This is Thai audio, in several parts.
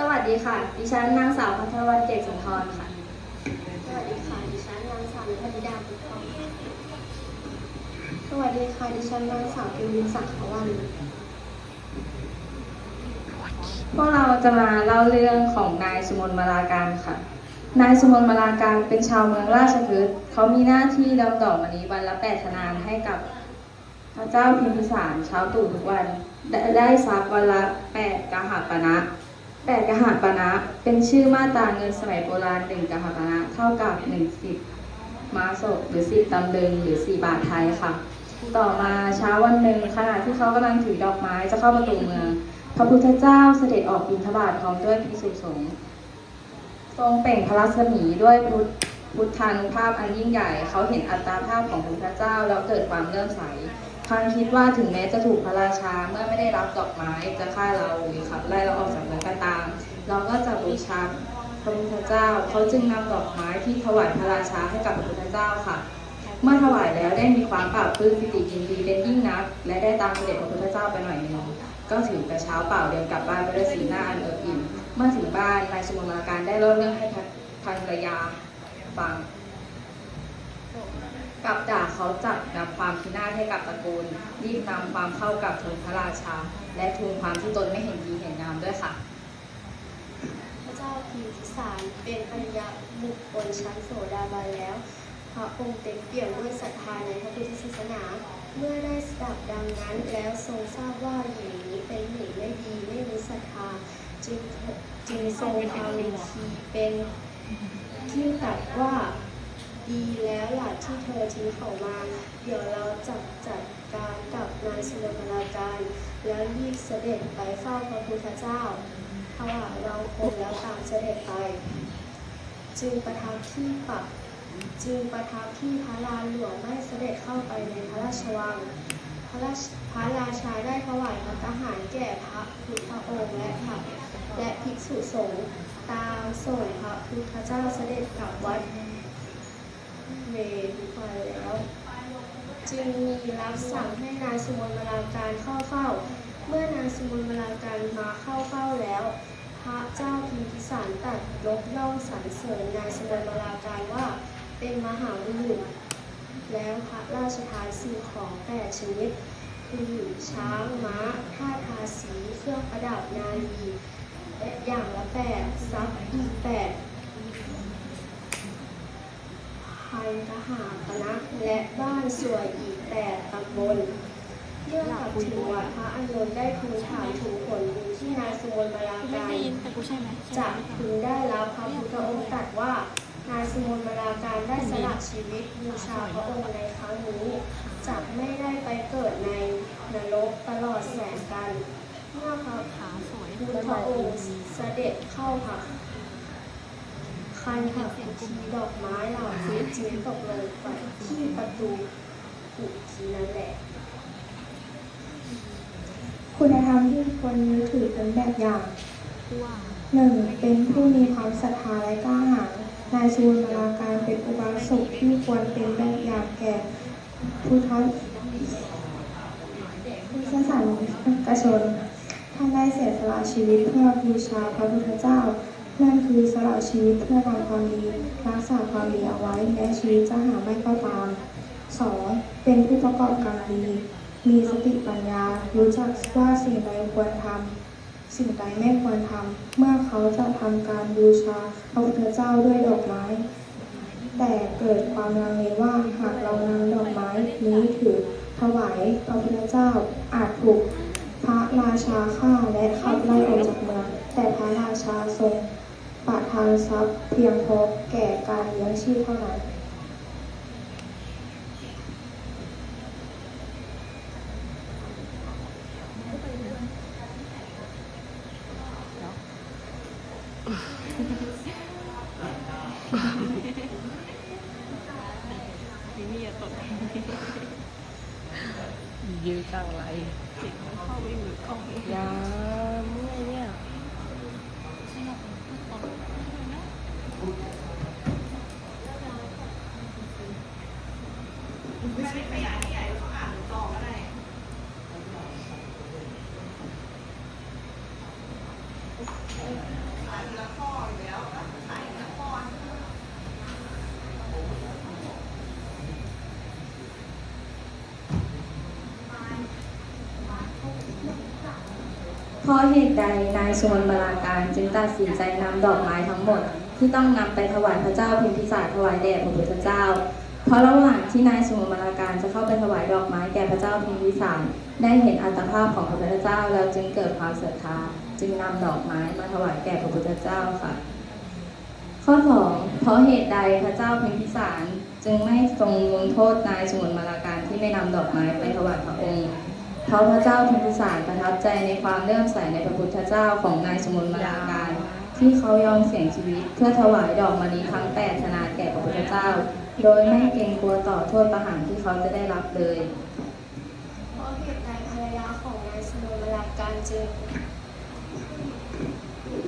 สวัสดีค่ะ ดิฉันนางสาวพัทรวันเกศสุนทรค่ะ สวัสดีค่ะ ดิฉันนางสาวนิพธิดาบุญทองสวัสดีค่ะ ดิฉันนางสาวเอวินศักดิ์ขวัน พวกเราจะมาเล่าเรื่องของนายสุมนมาลาการค่ะ นายสุมนมาลาการเป็นชาวเมืองราชพฤกษ์เขามีหน้าที่ดำดอกมณีวันละแปดธนานให้กับพระเจ้าพิมพิสารเช้าตู่ทุกวัน ได้ได้ทรัพย์วันละแปดกหาปณะ แปดกหาปณะเป็นชื่อมาตราเงินสมัยโบราณหนึ่งกหาปณะเท่ากับหนึ่งสิบมาศกหรือสิบตำลึงหรือสี่บาทไทยค่ะ ต่อมาเช้าวันหนึ่งขณะที่เขากำลังถือดอกไม้จะเข้าประตูเมือง พระพุทธเจ้าเสด็จออกบิณฑบาตพร้อมด้วยภิกษุสงฆ์ทรงเปล่งพระรัศมีด้วยพุทธพุทธานุภาพอันยิ่งใหญ่ เขาเห็นอัตราภาพของพระพุทธเจ้าแล้วเกิดความเลื่อมใส พางคิดว่าถึงแม้จะถูกพระราชาเมื่อไม่ได้รับดอกไม้จะฆ่าเราหรือขับไล่เราออกจากเมืองก็ตาม เราก็จะบูชาพระพุทธเจ้า เขาจึงนำดอกไม้ที่ถวายพระราชาให้กับพระพุทธเจ้าค่ะ เมื่อถวายแล้วได้มีความปราบปลื้มปิติยินดีเป็นยิ่งนัก และได้ตามเสด็จพระพุทธเจ้าไปหน่อยหนึ่งก็ถือกระเช้าเปล่าเดินกลับบ้านไปด้วยสีหน้าอันเอิบอิ่มเมื่อถึงบ้านนายสมุนมาการได้เล่าเรื่องให้ภรรยาฟัง กลับด่าเขาจับนำความพินาศให้กับตระกูล รีบนำความเข้ากับทูลพระราชา และทูลความที่ตนไม่เห็นดีเห็นงามด้วยค่ะ พระเจ้าพิมพิสารเป็นปัญญาบุคคลชั้นโสดาบันแล้ว พระองค์เต็มเปี่ยมด้วยศรัทธาในพระพุทธศาสนา เมื่อได้สดับดังนั้นแล้วทรงทราบว่าหญิงนี้เป็นหญิงไม่ดีไม่มีศรัทธาจึงจึงทรงทำทีเป็นที่ตรัดว่า ดีแล้วล่ะที่เธอทิ้งเขามา เดี๋ยวเราจัดจัดการกับนายสุวรรณราการ แล้วรีบเสด็จไปเฝ้าพระพุทธเจ้าถวายเราคนแล้วตามเสด็จไป จึงประทับที่ปักจึงประทับที่พระลานหลวงไม่เสด็จเข้าไปในพระราชวัง พระราชพระราชาได้ถวายพระทหารแก่พระพุทธองค์และพระและภิกษุสงฆ์ตามส่งพระพุทธเจ้าเสด็จกลับวัด เวรุไปแล้ว จึงมีรับสั่งให้นายสุมนมาลาการเข้าเฝ้า เมื่อนายสุมนมาลาการมาเข้าเฝ้าแล้ว พระเจ้าพิมพิสารตัดยกย่องสรรเสริญนายสุมนมาลาการว่าเป็นมหาบุรุษแล้วพระราชทานสิ่งของแปดชนิด คือช้างม้าท่าทาสีเครื่องประดับนาลีและอย่างละแปดทรัพย์อีกแปด พันทหารคณะและบ้านสวยอีกแปดตำบลเมื่อกลับถึงวัดพระอานนท์ได้ทูลถามถึงผลบุญที่นายสุวรรณบราการได้ยินแต่กูใช่ไหมจะพึงได้รับพระพุทธองค์ตรัสว่านายสุวรรณบราการได้สละชีวิตบูชาพระองค์ในครั้งนี้จะไม่ได้ไปเกิดในนรกตลอดแสนกันเมื่อพระพุทธองค์เสด็จเข้าพัก คันหักพิธีดอกไม้เหล่านี้จึงตกลงไปที่ประตูอุทีนั่นแหละ คุณธรรมที่ควรยึดถือเป็นแบบอย่างหนึ่งเป็นผู้มีความศรัทธาและกล้าหาญนายชูนมาลาการเป็นอุบาสกที่ควรเป็นแบบอย่างแก่พุทธพุทธศาสนิกชนท่านได้เสียสละชีวิตเพื่อบูชาพระพุทธเจ้า นั่นคือสละชีวิตเพื่อทำความดีรักษาความดีเอาไว้แม้ชีวิตจะหาไม่ก็ตาม 2. เป็นผู้ประกอบการดี มีสติปัญญา รู้จักว่าสิ่งใดควรทำสิ่งใดไม่ควรทำเมื่อเขาจะทำการบูชาพระพุทธเจ้าด้วยดอกไม้ แต่เกิดความลังเลว่าหากเรานำดอกไม้นี้ถือถวายพระพุทธเจ้าอาจถูกพระราชาฆ่าและขับไล่ออกจากเมือง แต่พระราชาทรง ประทานทรัพย์เพียงพอแก่การเลี้ยงชีพเท่านั้น นี่มีอย่าตดยืดจังไรเสียงมันเข้าไปมือกล้องยาเมื่อยเนี่ย เเพ ราะเหตุใดนายชวนบราการจึงตัดสินใจนำดอกไม้ทั้งหมด ที่ต้องนำไปถวายพระเจ้าพิมพิสารถวายแด่พระพุทธเจ้า เพราะระหว่างที่นายชวนบราการจะเข้าไปถวายดอกไม้แก่พระเจ้าพิมพิสารได้เห็นอัตภาพของพระพุทธเจ้าแล้วจึงเกิดความศรัทธาจึงนำดอกไม้มาถวายแก่พระพุทธเจ้าค่ะ ข้อ2เพราะเหตุใดพระเจ้าพิมพิสารจึงไม่ทรงลงโทษนายชวนมาลาการที่ไม่นำดอกไม้ไปถวายพระองค์ ราะพระเจ้าพิมพิสารประทับใจในความเลื่อมใสในพระพุทธเจ้าของนายสมุนมาลาการ ที่เขายอมเสี่ยงชีวิต เพื่อถวายดอกมะลิทั้งแปดธนาแก่พระพุทธเจ้า โดยไม่เกรงกลัวต่อโทษประหารที่เขาจะได้รับเลยเพราะเหตุใดภรรยาของนายสมุนมาลาการจึง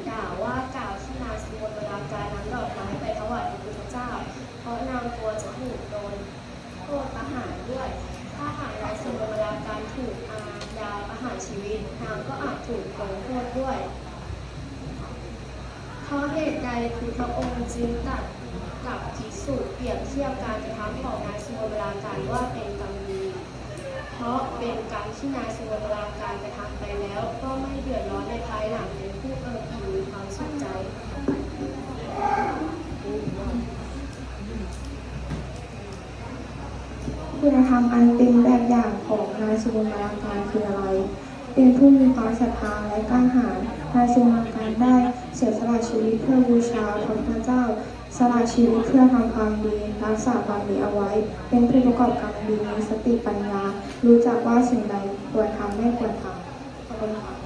ด่าว่ากล่าวที่นายสมุนมาลาการนำดอกไม้ไปถวายพระพุทธเจ้า เพราะนางกลัวจะถูกโดนโทษประหารด้วย ถ้าหากนายสมุนมาลาการถูกอาญาประหาร ชีวิตนางก็อาจถูกลงโทษด้วย เพราะเหตุใดคือพระองค์จึงตัดกับภิกษุเปรียบเทียบการกระทำของนายสมุนมาลาการว่าเป็นกรรมดี เพราะเป็นกรรมที่นายสุวรรณราการกระทำไปแล้ว ก็ไม่เดือดร้อนในภายหลังเป็นผู้เอิบอิ่มมีความสุขใจคุณธรรมอันเป็นแบบอย่างของนายสุวรรณราการคืออะไร เป็นผู้มีความศรัทธาและกล้าหาญนายสุวรรณราการได้เสียสละชีวิตเพื่อบูชาพระพุทธเจ้า สละชีวิตเพื่อทำความดีรักษาความดีเอาไว้ เป็นผู้ประกอบกรรมดีมีสติปัญญา รู้จักว่าสิ่งใดควรทำไม่ควรทำขอบคุณค่ะ